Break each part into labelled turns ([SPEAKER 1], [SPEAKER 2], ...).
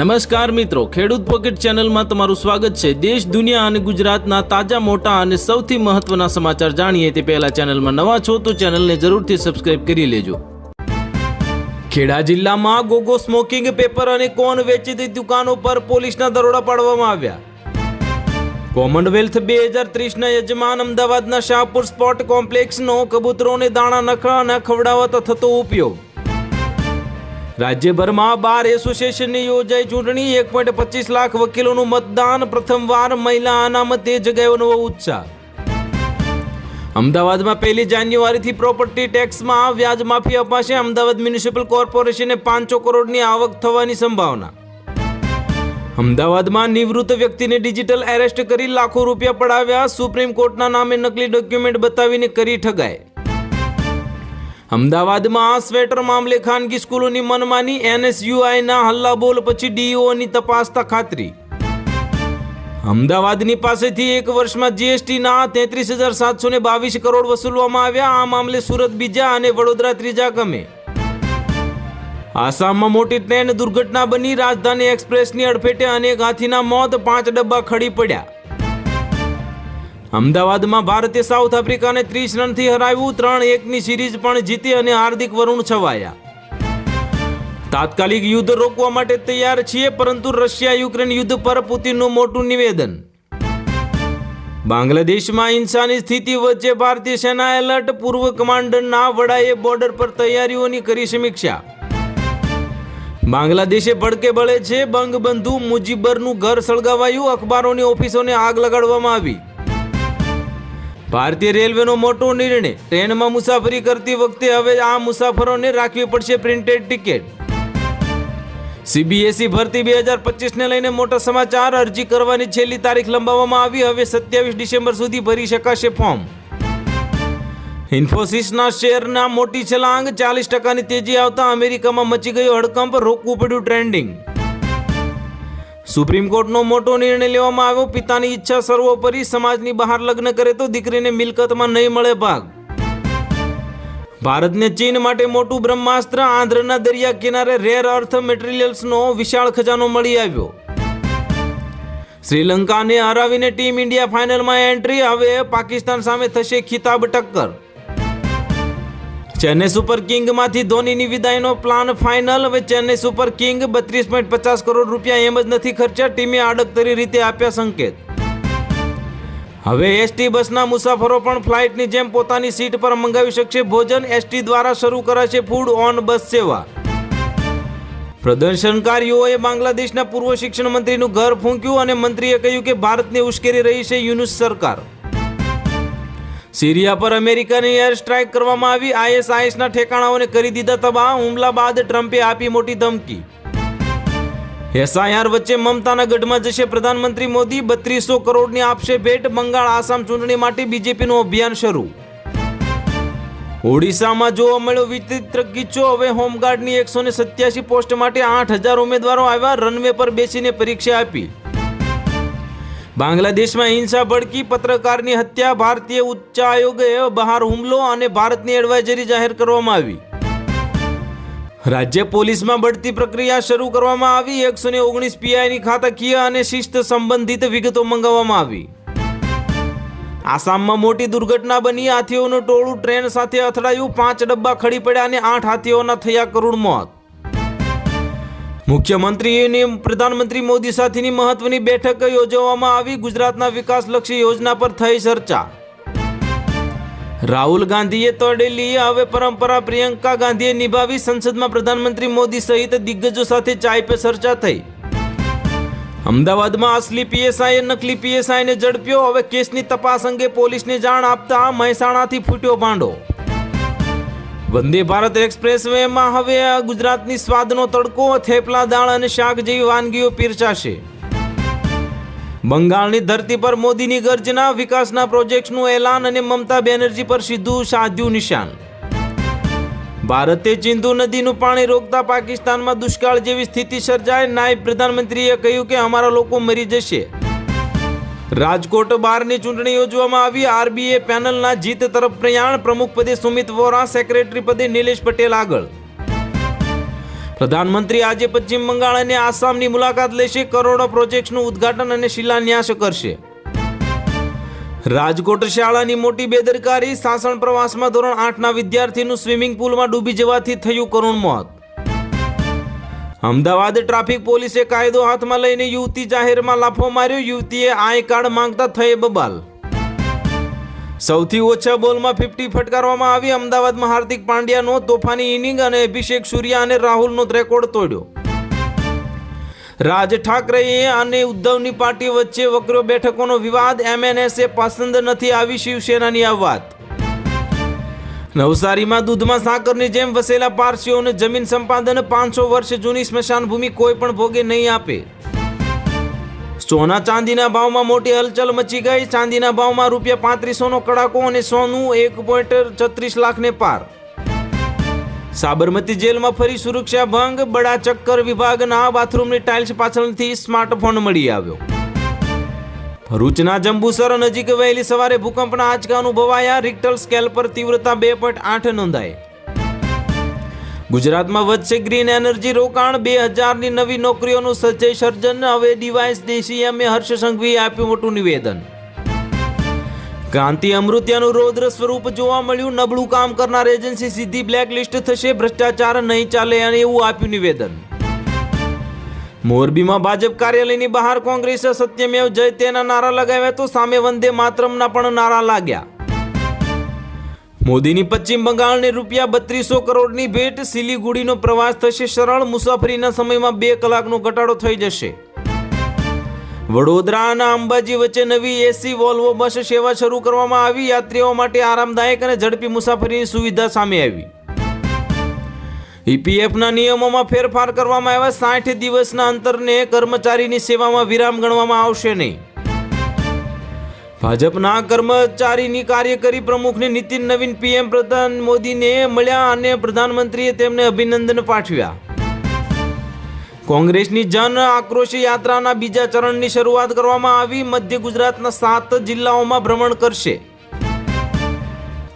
[SPEAKER 1] નમસ્કાર મિત્રો, ખેડૂત પોકેટ ચેનલમાં તમારું સ્વાગત છે. દેશ, દુનિયા અને ગુજરાતના તાજા, મોટા અને સૌથી મહત્વના સમાચાર જાણીએ તે પહેલા ચેનલમાં નવા છો તો ચેનલને જરૂરથી સબસ્ક્રાઇબ કરી લેજો. ખેડા જિલ્લામાં ગોગો સ્મોકિંગ પેપર અને કોન વેચતી દુકાનો પર પોલીસના દરોડા પાડવામાં આવ્યા. કોમનવેલ્થ બે હજાર ત્રીસના યજમાન અમદાવાદના શાહપુર સ્પોર્ટ કોમ્પ્લેક્સનો કબૂતરોને દાણા નખડાના ખવડાવતા થતો ઉપયોગ. રાજ્યભરમાં બાર એસોસિએશનની યોજાઈ ચૂંટણી, એક પોઈન્ટ પચીસ લાખ વકીલોનું મતદાન, પ્રથમવાર મહિલા અનામતે જગાયો નવો ઉત્સાહ. અમદાવાદમાં પહેલી જાન્યુઆરીથી પ્રોપર્ટી ટેક્સમાં વ્યાજ માફી અપાશે અમદાવાદ મ્યુનિસિપલ કોર્પોરેશને પાંચસો કરોડની આવક થવાની સંભાવના. અમદાવાદમાં નિવૃત્ત વ્યક્તિને ડિજિટલ એરેસ્ટ કરી લાખો રૂપિયા પડાવ્યા, સુપ્રીમ કોર્ટના નામે નકલી ડોક્યુમેન્ટ બતાવીને કરી ઠગાય અમદાવાદમાં આ સ્વેટર મામલે ખાનગી સ્કૂલોની મનમાની એનએસયુઆઈના હલ્લાબોલ પછી ડીઓની તપાસતા ખાતરી. અમદાવાદની પાસેથી એક વર્ષમાં જીએસટીના તેત્રીસ હજાર સાતસો ને બાવીસ કરોડ વસૂલવામાં આવ્યા. આ મામલે સુરત બીજા અને વડોદરા ત્રીજા ગમે. આસામમાં મોટી ટ્રેન દુર્ઘટના બની. રાજધાની એક્સપ્રેસની અડફેટે અનેક હાથીના મોત. પાંચ ડબ્બા ખડી પડ્યા. અમદાવાદમાં ભારતે સાઉથ આફ્રિકાને ત્રીસ રનથી હરાવ્યું, ત્રણ એકની સિરીઝ પણ જીતી અને હાર્દિક વરુણ છવાયા. તાત્કાલિક યુદ્ધ રોકવા માટે તૈયાર છીએ, પરંતુ રશિયા યુક્રેન યુદ્ધ પર પુતિનનું મોટું નિવેદન. બાંગ્લાદેશમાં હિંસાની સ્થિતિ વચ્ચે ભારતીય સેના એલર્ટ, પૂર્વ કમાન્ડરના વડાએ બોર્ડર પર તૈયારીઓની કરી સમીક્ષા. બાંગ્લાદેશે ભડકે બળે છે, બંગબંધુ મુજીબરનું ઘર સળગાવાયું, અખબારોની ઓફિસોને આગ લગાડવામાં આવી. ભારતીય રેલવેનો મોટો નિર્ણય. ટ્રેનમાં મુસાફરી કરતી વખતે હવે આ મુસાફરોને રાખવી પડશે પ્રિન્ટેડ ટિકિટ. સીબીએસઈ ભરતી બે હજાર પચીસને લઈને મોટા સમાચાર. અરજી કરવાની છેલ્લી તારીખ લંબાવવામાં આવી. હવે સત્યાવીસ ડિસેમ્બર સુધી ભરી શકાશે ફોર્મ. ઇન્ફોસિસના શેરના મોટી છલાંગ ચાલીસ ટકાની તેજી આવતા અમેરિકામાં મચી ગયો હડકંપ. રોકવું પડ્યું ટ્રેન્ડિંગ. સુપ્રીમ કોર્ટનો મોટો નિર્ણય લેવામાં આવ્યો. પિતાની ઈચ્છા સર્વોપરી, સમાજની બહાર લગ્ન કરે તો દીકરીને મિલકતમાં નહીં મળે ભાગ. ભારતને ચીન માટે મોટું બ્રહ્માસ્ત્ર, આંધ્રના દરિયા કિનારે રેર અર્થ મટીરિયલ્સનો વિશાળ ખજાનો મળી આવ્યો. શ્રીલંકાને હરાવીને ટીમ ઇન્ડિયા ફાઇનલમાં એન્ટ્રી, હવે પાકિસ્તાન સામે થશે ખિતાબ ટક્કર. ચેન્નઈ સુપર કિંગમાંથી ધોનીની વિદાયનો પ્લાન ફાઇનલ. હવે ચેન્નઈ સુપર કિંગ બત્રીસ પોઈન્ટ પચાસ કરોડ રૂપિયા એમ જ નથી ખર્ચ્યા. ટીમે આડકતરી રીતે આપ્યા સંકેત. હવે એસટી બસના મુસાફરો પણ ફ્લાઇટની જેમ પોતાની સીટ પર મંગાવી શકશે. ભોજન એસટી દ્વારા શરૂ કરાશે ફૂડ ઓન બસ સેવા. પ્રદર્શનકારીઓએ બાંગ્લાદેશના પૂર્વ શિક્ષણ મંત્રીનું ઘર ફૂંક્યું અને મંત્રીએ કહ્યું કે ભારતને ઉશ્કેરી રહી છે યુનુસ સરકાર. સિરિયા પર અમેરિકાની એર સ્ટ્રાઇક કરવામાં આવી. આઈએસઆઈએસના ઠેકાણાઓને કરી દીધા તબાહ. હુમલા બાદ ટ્રમ્પે આપી મોટી ધમકી. એસઆઈઆર વચ્ચે મમતાના ગઢમાં જશે પ્રધાનમંત્રી મોદી. બત્રીસો કરોડની આપશે ભેટ. બંગાળ આસામ ચૂંટણી માટે બીજેપીનું અભિયાન શરૂ. ઓડિશામાં જોવા મળ્યો વિચિત્ર કિચ્છો હવે હોમગાર્ડની એકસો ને પોસ્ટ માટે આઠ હજાર ઉમેદવારો આવ્યા. રનવે પર બેસીને પરીક્ષા આપી. બાંગ્લાદેશમાં હિંસા ભડકી પત્રકારની હત્યા ભારતીય ઉચ્ચ આયોગે બહાર હુમલો અને ભારતની એડવાઇઝરી જાહેર કરવામાં આવી. રાજ્ય પોલીસમાં બઢતી પ્રક્રિયા શરૂ કરવામાં આવી. એકસો ને ઓગણીસ પીઆઈની ખાતાકીય અને શિસ્ત સંબંધિત વિગતો મંગાવવામાં આવી. આસામમાં મોટી દુર્ઘટના બની. હાથીઓનું ટોળું ટ્રેન સાથે અથડાયું. પાંચ ડબ્બા ખડી પડ્યા અને આઠ હાથીઓના થયા કરોડ મોત. મુખ્યમંત્રીની પ્રધાનમંત્રી મોદી સાથેની મહત્વની બેઠક યોજવામાં આવી. ગુજરાતના વિકાસલક્ષી યોજના પર થઈ ચર્ચા. રાહુલ ગાંધીએ તોડેલી હવે પરંપરા પ્રિયંકા ગાંધીએ નિભાવી. સંસદમાં પ્રધાનમંત્રી મોદી સહિત દિગ્ગજો સાથે ચાય પે ચર્ચા થઈ. અમદાવાદમાં અસલી પીએસઆઈએ નકલી પીએસઆઈને ઝડપ્યો. હવે કેસની તપાસ અંગે પોલીસને જાણ આપતા મહેસાણાથી ફૂટ્યો ભાંડો. વંદે ભારત એક્સપ્રેસ વેમાં હવે ગુજરાતની સ્વાદનો તડકો, થેપલા, દાળ અને શાક જેવી વાનગીઓ પીરસાશે. બંગાળની ધરતી પર મોદીની ગર્જના, વિકાસના પ્રોજેક્ટ્સનું એલાન અને મમતા બેનર્જી પર સીધું સાધ્યું નિશાન. ભારતે ચિંધુ નદીનું પાણી રોકતા પાકિસ્તાનમાં દુષ્કાળ જેવી સ્થિતિ સર્જાય, નાયબ પ્રધાનમંત્રીએ કહ્યું કે અમારા લોકો મરી જશે. રાજકોટ બારની ચૂંટણી યોજવામાં આવી. આરબીએ પેનલના જીત તરફ પ્રયાણ. પ્રમુખ પદે સુમિત વોરા, સેક્રેટરી પદે નિલેશ પટેલ આગળ. પ્રધાનમંત્રી આજે પશ્ચિમ બંગાળ અને આસામની મુલાકાત લેશે. કરોડો પ્રોજેક્ટ્સનું ઉદ્ઘાટન અને શિલાન્યાસ કરશે. રાજકોટ શાળાની મોટી બેદરકારી. સાસણ પ્રવાસમાં ધોરણ આઠના વિદ્યાર્થીનું સ્વિમિંગ પુલમાં ડૂબી જવાથી થયું કરુણ મોત. અમદાવાદ ટ્રાફિક પોલીસે કાયદો હાથમાં લઈને યુવતી જાહેરમાં લાફો માર્યો. યુવતીએ આઈ કાર્ડ માંગતા થઈ બબાલ. સૌથી ઓછા બોલમાં ફિફ્ટી ફટકારવામાં આવી. અમદાવાદમાં હાર્દિક પાંડ્યાનો તોફાની ઇનિંગ અને અભિષેક સૂર્યા અને રાહુલનો રેકોર્ડ તોડ્યો. રાજ ઠાકરેએ અને ઉદ્ધવની પાર્ટી વચ્ચે વકરો બેઠકોનો વિવાદ. એમએનએસએ પસંદ નથી આવી શિવસેનાની આ વાત. નવસારીમાં દૂધમાં સાકરની જેમ વસેલા પારસીઓને જમીન સંપાદન પાંચસો વર્ષ જૂની સ્મશાન ભૂમિ કોઈ પણ ભોગે નહીં આપે. સોના ચાંદીના ભાવમાં મોટી હલચલ મચી ગઈ. ચાંદીના ભાવમાં રૂપિયા પાંત્રીસોનો કડાકો અને સોનું એક પોઈન્ટ છત્રીસ લાખને પાર. સાબરમતી જેલમાં ફરી સુરક્ષા ભંગ બડા ચક્કર વિભાગના બાથરૂમની ટાઇલ્સ પાછળથી સ્માર્ટફોન મળી આવ્યો. ભરૂચના જંબુસર નજીક વહેલી સવારે ભૂકંપના આંચકા અનુભવાયા. રિક્ટર સ્કેલ પર તીવ્રતા બે પોઈન્ટ આઠ નોંધાઈ. ગુજરાતમાં વધશે ગ્રીન એનર્જી રોકાણ. બે હજારની નવી નોકરીઓનું સજ્જય સર્જન. હવે ડિવાઇસ ડીસીએમએ હર્ષ સંઘવીએ આપ્યું મોટું નિવેદન. ક્રાંતિ અમૃત્યાનું રૌદ્ર સ્વરૂપ જોવા મળ્યું. નબળું કામ કરનાર એજન્સી સીધી બ્લેકલિસ્ટ થશે. ભ્રષ્ટાચાર નહીં ચાલે અને એવું આપ્યું નિવેદન. મોરબીમાં ભાજપ કાર્યાલયની બહાર કોંગ્રેસે સત્યમેવ જય તેના નારા લગાવ્યા તો સામે વંદે માતરમના પણ નારા લાગ્યા. મોદીની પશ્ચિમ બંગાળને રૂપિયા બત્રીસો કરોડની ભેટ, સિલીગુડીનો પ્રવાસ થશે સરળ, મુસાફરીના સમયમાં બે કલાકનો ઘટાડો થઈ જશે. વડોદરા અને અંબાજી વચ્ચે નવી એસી, વોલ્વો બસ સેવા શરૂ કરવામાં આવી, યાત્રીઓ માટે આરામદાયક અને ઝડપી મુસાફરીની સુવિધા સામે આવી. ઈપીએફના નિયમોમાં ફેરફાર કરવામાં આવ્યા સાઠ દિવસના અંતરને કર્મચારીની સેવામાં વિરામ ગણવામાં આવશે નહીં. ભાજપના કર્મચારીની કાર્યકારી પ્રમુખને નીતિન નવીન પીએમ પ્રધાન મોદીને મળ્યા અને પ્રધાનમંત્રીએ તેમને અભિનંદન પાઠવ્યા. કોંગ્રેસની જન આક્રોશ યાત્રાના બીજા ચરણની શરૂઆત કરવામાં આવી. મધ્ય ગુજરાતના સાત જિલ્લાઓમાં ભ્રમણ કરશે.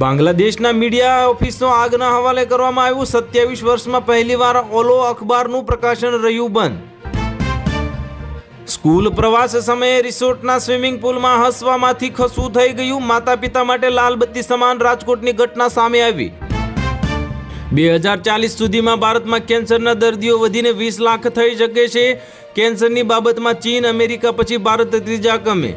[SPEAKER 1] બાંગ્લાદેશના મીડિયા ઓફિસનો આગના હવાલે કરવામાં આવ્યું, સત્યાવીસ વર્ષમાં પહેલીવાર ઓલો અખબારનું પ્રકાશન રહ્યું બંધ. સ્કૂલ પ્રવાસ સમયે રિસોર્ટના સ્વિમિંગ પુલમાં હસવામાંથી ખસવું થઈ ગયું માતા પિતા માટે લાલબત્તી સમાન રાજકોટની ઘટના સામે આવી. બે હજાર ચાલીસ સુધીમાં ભારતમાં કેન્સરના દર્દીઓ વધીને વીસ લાખ થઈ શકે છે. કેન્સરની બાબતમાં ચીન, અમેરિકા, પછી ભારત ત્રીજા ક્રમે.